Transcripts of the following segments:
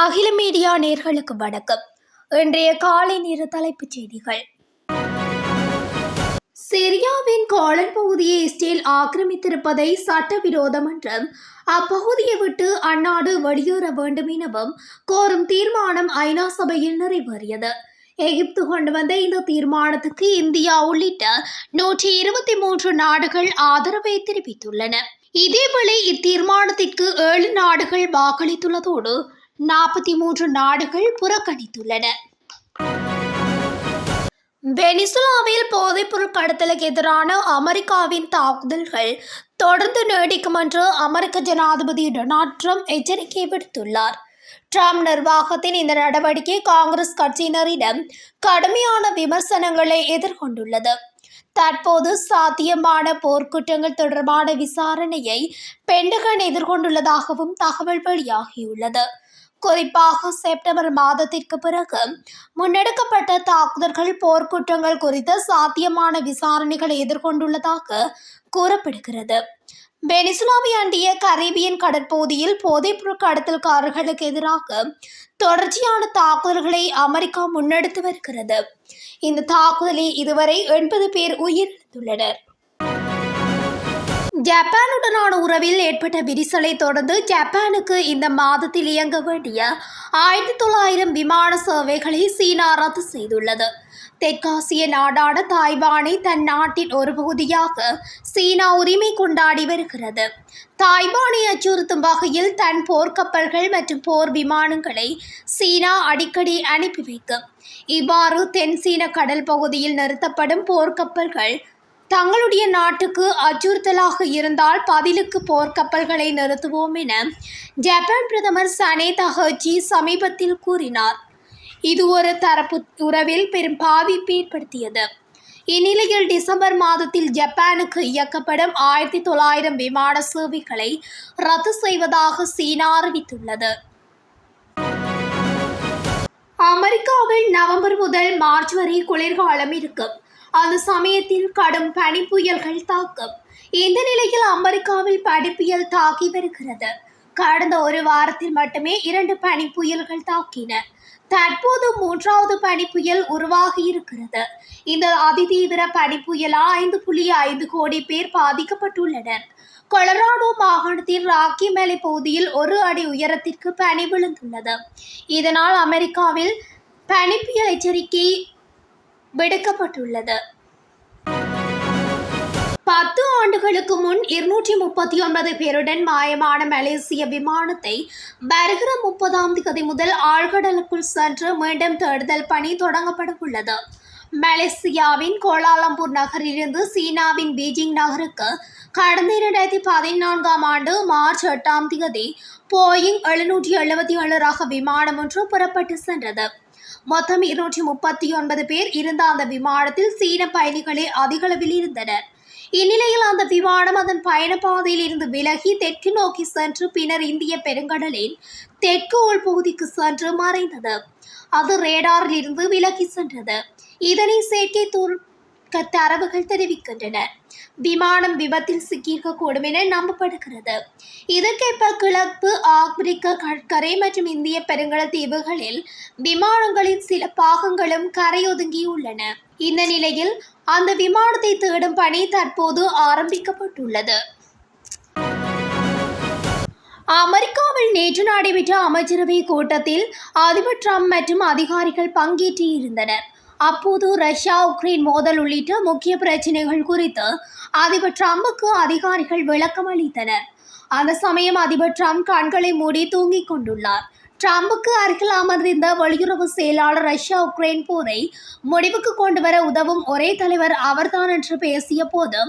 அகில மீடியா நேர்களுக்கு வணக்கம். இன்றைய காலை நேர தலைப்புச் செய்திகள். சிரியாவின் காலன் பகுதியை இஸ்ரேல் ஆக்கிரமித்திருப்பதை சட்டவிரோதம் என்றும் அப்பகுதியை விட்டு அந்நாடு வெளியேற வேண்டும் எனவும் கோரும் தீர்மானம் ஐநா சபையில் நிறைவேறியது. எகிப்து கொண்டு வந்த இந்த தீர்மானத்துக்கு இந்தியா உள்ளிட்ட நூற்றி இருபத்தி மூன்று நாடுகள் ஆதரவை தெரிவித்துள்ளன. இதேவேளை இத்தீர்மானத்திற்கு ஏழு நாடுகள் வாக்களித்துள்ளதோடு நாற்பத்தி மூன்று நாடுகள் புறக்கணித்துள்ளன. வெனிசுலாவில் போதைப்பொருள் கடத்தலுக்கு எதிரான அமெரிக்காவின் தாக்குதல்கள் தொடர்ந்து நீடிக்கும் என்று அமெரிக்க ஜனாதிபதி டொனால்ட் ட்ரம்ப் எச்சரிக்கை விடுத்துள்ளார். ட்ரம்ப் நிர்வாகத்தின் இந்த நடவடிக்கை காங்கிரஸ் கட்சியினரிடம் கடுமையான விமர்சனங்களை எதிர்கொண்டுள்ளது. தற்போது சாத்தியமான போர்க்குற்றங்கள் தொடர்பான விசாரணையை பெண்டகன் எதிர்கொண்டுள்ளதாகவும் தகவல் வெளியாகியுள்ளது. குறிப்பாக செப்டம்பர் மாதத்திற்கு பிறகு. முன்னெடுக்கப்பட்ட தாக்குதல்கள் போர்க்குற்றங்கள் குறித்த சாத்தியமான விசாரணைகளை எதிர்கொண்டுள்ளதாக கூறப்படுகிறது. வெனிசுலாவை அண்டிய கரீபியன் கடற்பகுதியில் போதைப்பொருள் கடத்தல்காரர்களுக்கு எதிராக தொடர்ச்சியான தாக்குதல்களை அமெரிக்கா முன்னெடுத்து வருகிறது. இந்த தாக்குதலில் இதுவரை எண்பது பேர் உயிரிழந்துள்ளனர். ஜப்பானுடனான உறவில் ஏற்பட்ட விரிசலை தொடர்ந்து ஜப்பானுக்கு இந்த மாதத்தில் இயங்க வேண்டிய ஆயிரத்தி தொள்ளாயிரம் விமான சேவைகளை சீனா ரத்து செய்துள்ளது. தெற்காசிய நாடான தாய்வானை தன் நாட்டின் ஒரு பகுதியாக சீனா உரிமை கொண்டாடி வருகிறது. தாய்வானை அச்சுறுத்தும் வகையில் தன் போர்க்கப்பல்கள் மற்றும் போர் விமானங்களை சீனா அடிக்கடி அனுப்பி வைக்கும். இவ்வாறு தென் சீன கடல் பகுதியில் நிறுத்தப்படும் போர்க்கப்பல்கள் தங்களுடைய நாட்டுக்கு அச்சுறுத்தலாக இருந்தால் பதிலுக்கு போர்க்கப்பல்களை நிறுத்துவோம் என ஜப்பான் பிரதமர் சனே தஹஜி சமீபத்தில் கூறினார். இது ஒரு தரப்பு உறவில் பெரும் பாதிப்பை ஏற்படுத்தியது. இந்நிலையில் டிசம்பர் மாதத்தில் ஜப்பானுக்கு இயக்கப்படும் ஆயிரத்தி தொள்ளாயிரம் விமான சேவைகளை ரத்து செய்வதாக சீனா அறிவித்துள்ளது. அமெரிக்காவில் நவம்பர் முதல் மார்ச் வரை குளிர்காலம் இருக்கும். அந்த சமயத்தில் கடும் பனி புயல்கள் தாக்கும். இந்த நிலையில் அமெரிக்காவில் பனிப்புயல் தாக்கி வருகிறது. கடந்த ஒரு வாரத்தில் மட்டுமே இரண்டு பனிப்புயல்கள் தாக்கின. தற்போது மூன்றாவது பனிப்புயல் உருவாகி இருக்கிறது. இந்த அதிதீவிர பனிப்புயலால் ஐந்து புள்ளி ஐந்து கோடி பேர் பாதிக்கப்பட்டுள்ளனர். கொலராடோ மாகாணத்தின் ராக்கி மலை பகுதியில் ஒரு அடி உயரத்திற்கு பனி விழுந்துள்ளது. இதனால் அமெரிக்காவில் பனிப்புயல் எச்சரிக்கை விடுக்கப்பட்டுள்ளது. பத்து ஆண்டுகளுக்கு முன் இருநூற்றி முப்பத்தி ஒன்பது பேருடன் மாயமான மலேசிய விமானத்தை வருகிற முப்பதாம் தேதி முதல் ஆழ்கடலுக்குள் சென்று மீண்டும் தேடுதல் பணி தொடங்கப்பட உள்ளது மலேசியாவின் கோலாலம்பூர் நகரிலிருந்து சீனாவின் பீஜிங் நகருக்கு கடந்த இரண்டாயிரத்தி பதினான்காம் ஆண்டு மார்ச் எட்டாம் தேதி போயிங் எழுநூற்றி எழுபத்தி ஏழு ரக விமானம் ஒன்று புறப்பட்டு சென்றது. மொத்தம் இருநூற்றி முப்பத்தி ஒன்பது பேர் இருந்த அந்த விமானத்தில் சீன பயணிகளே அதிகளவில் இருந்தனர். இந்நிலையில் அந்த விமானம் அதன் பயணப்பாதையில் இருந்து விலகி தெற்கு நோக்கி சென்று பின்னர் இந்திய பெருங்கடலின் தெற்கு உள்பகுதிக்கு சென்று மறைந்தது. அது ரேடாரில் இருந்து விலகி சென்றது. இதனை செயற்கை துருக்க தரவுகள் தெரிவிக்கின்றன. விமானம் விபத்தில் சிக்கியிருக்கக்கூடும் என நம்பப்படுகிறது. இதற்கேற்ப கிழக்கு ஆப்பிரிக்க கடற்கரை மற்றும் இந்திய பெருங்கட தீவுகளில் விமானங்களின் சில பாகங்களும் கரையொதுங்கியுள்ளன. இந்த நிலையில் அந்த விமானத்தை தேடும் பணி தற்போது ஆரம்பிக்கப்பட்டுள்ளது. அமெரிக்காவில் நேற்று நடைபெற்ற அமைச்சரவை கூட்டத்தில் அதிபர் ட்ரம்ப் மற்றும் அதிகாரிகள் பங்கேற்று இருந்தனர் அப்போது ரஷ்யா உக்ரைன் மோதல் உள்ளிட்ட முக்கிய பிரச்சனைகள் குறித்து அதிபர் ட்ரம்புக்கு அதிகாரிகள் விளக்கம் அளித்தனர். அந்த சமயம் அதிபர் ட்ரம்ப் கண்களை மூடி தூங்கிக் கொண்டுள்ளார். ட்ரம்புக்கு அருகில் அமர்ந்திருந்த வெளியுறவு செயலாளர் ரஷ்யா உக்ரைன் போரை முடிவுக்கு கொண்டு வர உதவும் ஒரே தலைவர் அவர்தான் என்று பேசிய போது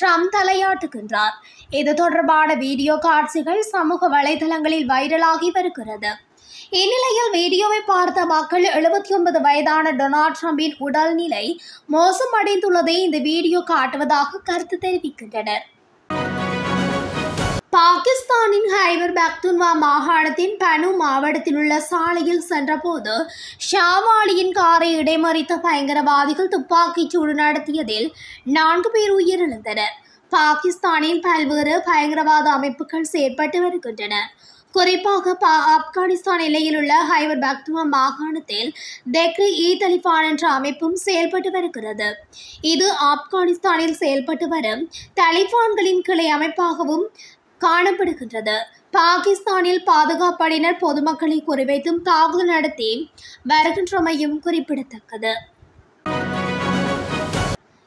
ட்ரம்ப் தலையாட்டுகின்றார். இது தொடர்பான வீடியோ காட்சிகள் சமூக வலைதளங்களில் வைரலாகி வருகிறது. இந்நிலையில் வீடியோவை பார்த்த மக்கள் எழுபத்தி ஒன்பது வயதான டொனால்ட் ட்ரம்பின் உடல்நிலை மோசமடைந்துள்ளதை இந்த வீடியோ காட்டுவதாக கருத்து தெரிவிக்கின்றனர். பாகிஸ்தானின் ஹைபர் பக்துன்வா மாகாணத்தின் பனு மாவட்டத்தில் உள்ள சாலையில் சென்றபோது ஷாவாலியின் காரை இடைமறித்த பயங்கரவாதிகள் துப்பாக்கிச் சூடு நடத்தியதில் நான்கு பேர் உயிரிழந்தனர். பாகிஸ்தானில் பல்வேறு பயங்கரவாத அமைப்புகள் செயற்பட்டு வருகின்றன. குறிப்பாக பா ஆப்கானிஸ்தான் எல்லையில் உள்ள ஹைவர் பக்துவா மாகாணத்தில் தெக்ரி இ தலிபான் என்ற அமைப்பும் செயல்பட்டு வருகிறது. இது ஆப்கானிஸ்தானில் செயல்பட்டு வரும் தலிபான்களின் கிளை அமைப்பாகவும் காணப்படுகின்றது. பாகிஸ்தானில் பாதுகாப்படையினர் பொதுமக்களை குறிவைத்தும் தாக்குதல் நடத்தி வருகின்றமையும் குறிப்பிடத்தக்கது.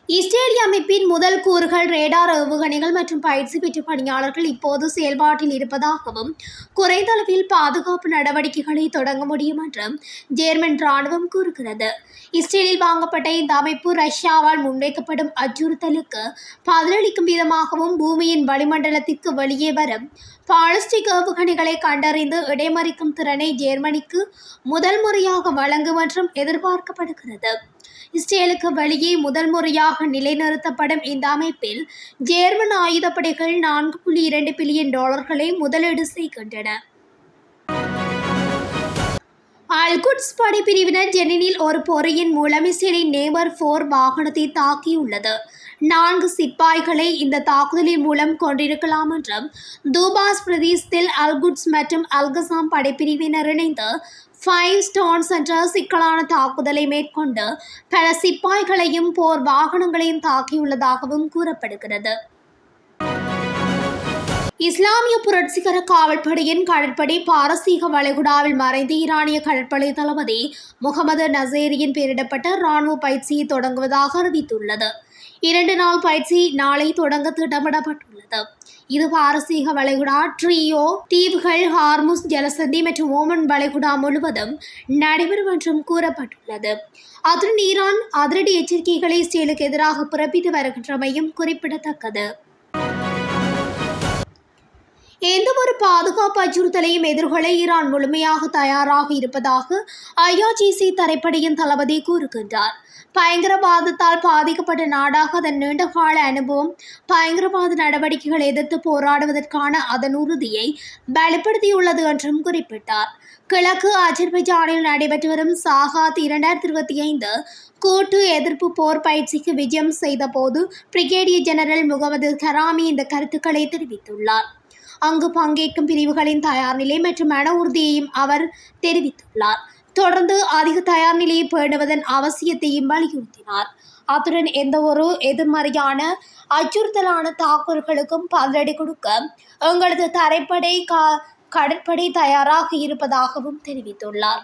இஸ்ரேலிய அமைப்பின் முதல் கூறுகள் ரேடார் ஏவுகணைகள் மற்றும் பயிற்சி பெற்ற பணியாளர்கள் இப்போது செயல்பாட்டில் இருப்பதாகவும் குறைந்தளவில் பாதுகாப்பு நடவடிக்கைகளை தொடங்க முடியும் என்றும் ஜேர்மன் ராணுவம் கூறுகிறது. இஸ்ரேலில் வாங்கப்பட்ட இந்த அமைப்பு ரஷ்யாவால் முன்வைக்கப்படும் அச்சுறுத்தலுக்கு பதிலளிக்கும் விதமாகவும் பூமியின் வளிமண்டலத்திற்கு வெளியே வரும் பாலிஸ்டிக் ஏவுகணைகளை கண்டறிந்து இடைமறிக்கும் திறனை ஜெர்மனிக்கு முதல் முறையாக வழங்கும் என்றும் எதிர்பார்க்கப்படுகிறது. இஸ்ரேலுக்கு வெளியே முதல் முறையாக நிலைநிறுத்தப்படும் இந்த அமைப்பில் ஜேர்மன் ஆயுதப்படைகள் நான்கு புள்ளி இரண்டு பில்லியன் டாலர்களை முதலீடு செய்கின்றன. அல்குட்ஸ் படைப்பிரிவினர் ஜெனினில் ஒரு பொறியின் மூலம் இஸ்ரேலின் நேமர் ஃபோர் வாகனத்தை தாக்கியுள்ளது. நான்கு சிப்பாய்களை இந்த தாக்குதலின் மூலம் கொண்டிருக்கலாம் என்றும் தூபாஸ் பிரதேசத்தில் அல்குட்ஸ் மற்றும் அல்கசாம் படைப்பிரிவினர் இணைந்து ஃபைவ் ஸ்டோன்ஸ் என்ற சிக்கலான தாக்குதலை மேற்கொண்டு பல சிப்பாய்களையும் போர் வாகனங்களையும் தாக்கியுள்ளதாகவும் கூறப்படுகிறது. இஸ்லாமிய புரட்சிகர காவல்படையின் கடற்படை பாரசீக வளைகுடாவில் மறைந்த ஈரானிய கடற்படை தளபதி முகமது நசேரியின் பெயரிடப்பட்ட ராணுவ பயிற்சியை தொடங்குவதாக அறிவித்துள்ளது. இரண்டு நாள் பயிற்சி நாளை தொடங்க திட்டமிடப்பட்டுள்ளது. இது பாரசீக வளைகுடா ட்ரியோ தீவுகள் ஹார்முஸ் ஜலசந்தி மற்றும் ஓமன் வளைகுடா முழுவதும் நடைபெறும் என்றும் கூறப்பட்டுள்ளது. அதுடன் ஈரான் அதிரடி எச்சரிக்கைகளை இஸ்ரேலுக்கு எதிராக பிறப்பித்து வருகின்றமையும் குறிப்பிடத்தக்கது. எந்த ஒரு பாதுகாப்பு அச்சுறுத்தலையும் எதிர்கொள்ள ஈரான் முழுமையாக தயாராக இருப்பதாக ஐஆர்ஜிசி தரைப்படையின் தளபதி கூறுகின்றார். பயங்கரவாதத்தால் பாதிக்கப்பட்ட நாடாக அதன் நீண்டகால அனுபவம் பயங்கரவாத நடவடிக்கைகளை எதிர்த்து போராடுவதற்கான அதன் உறுதியை வெளிப்படுத்தியுள்ளது என்றும் குறிப்பிட்டார். கிழக்கு அஜர்பைஜானில் நடைபெற்று வரும் சாகாத் இரண்டாயிரத்தி இருபத்தி ஐந்து கூட்டு எதிர்ப்பு போர் பயிற்சிக்கு விஜயம் செய்தபோது பிரிகேடியர் ஜெனரல் முகமது கராமி இந்த கருத்துக்களை தெரிவித்துள்ளார். அங்கு பங்கேற்கும் பிரிவுகளின் தயார் நிலை மற்றும் மன உறுதியையும் அவர் தெரிவித்துள்ளார். தொடர்ந்து அதிக தயார் நிலையை பேணுவதன் அவசியத்தையும் வலியுறுத்தினார். அத்துடன் எந்த ஒரு எதிர்மறையான அச்சுறுத்தலான தாக்குதல்களுக்கும் பதிலடி கொடுக்க எங்களது தரைப்படை கா கடற்படை தயாராக இருப்பதாகவும் தெரிவித்துள்ளார்.